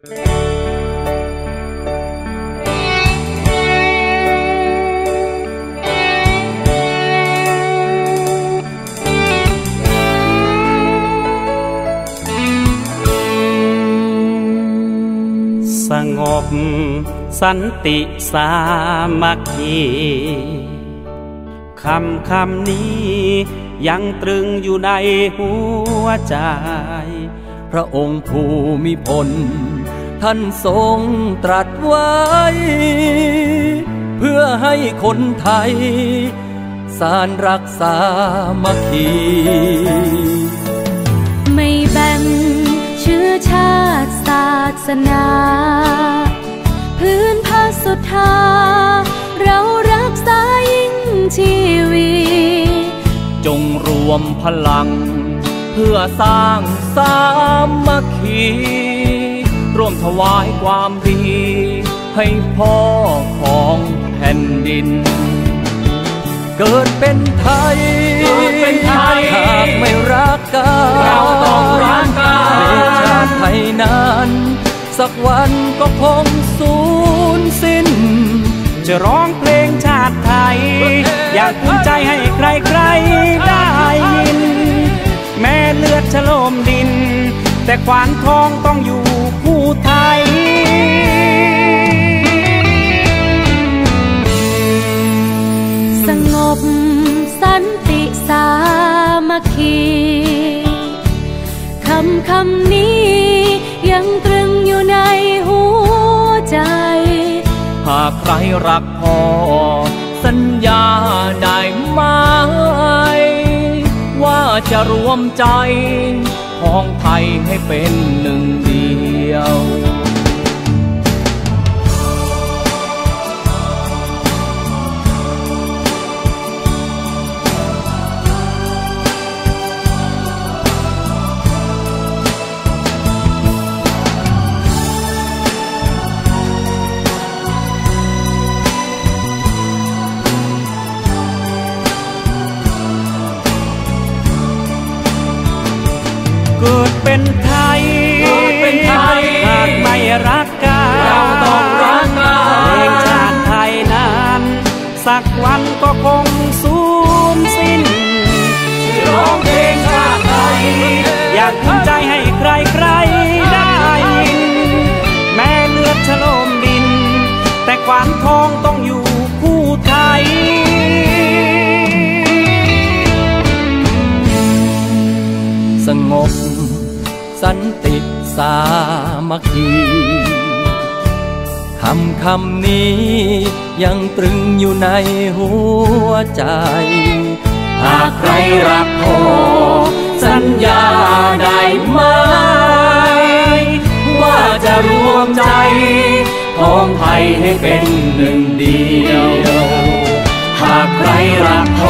สงบสันติสามัคคีคำคำนี้ยังตรึงอยู่ในหัวใจ พระองค์ภูมิพล ท่านทรงตรัสไว้ เพื่อให้คนไทย สารรักษามัคคี ไม่แบ่งเชื้อชาติศาสนา พื้นพาสุธาเรารักษายิ่งชีวีจงรวมพลัง เพื่อสร้างสามัคคีร่ว มถวายความดี ให้พ่อของแผ่นดิน เกิดเป็นไทยเกิดเป็นไทยหากไม่รักกันเราต้องรักกันเพลงชาติไทยนั้น สักวันก็คงสูญสิ้น จะร้องเพลงชาติไทย อยากภูมิใจให้ใครๆได้ยิน แม้เลือดฉโลมดิน แต่ควานทองต้องอยู่ ใครรักพอ สัญญาได้ไหม ว่าจะรวมใจ ของไทยให้เป็นหนึ่งเดียว เป็นทา ติสามัคคีคำคำนี้ยังตรึงอยู่ในหัวใจ หากใครรักพ่อสัญญาได้ไหม ว่าจะรวมใจของไทยให้เป็นหนึ่งเดียว หากใครรักพอ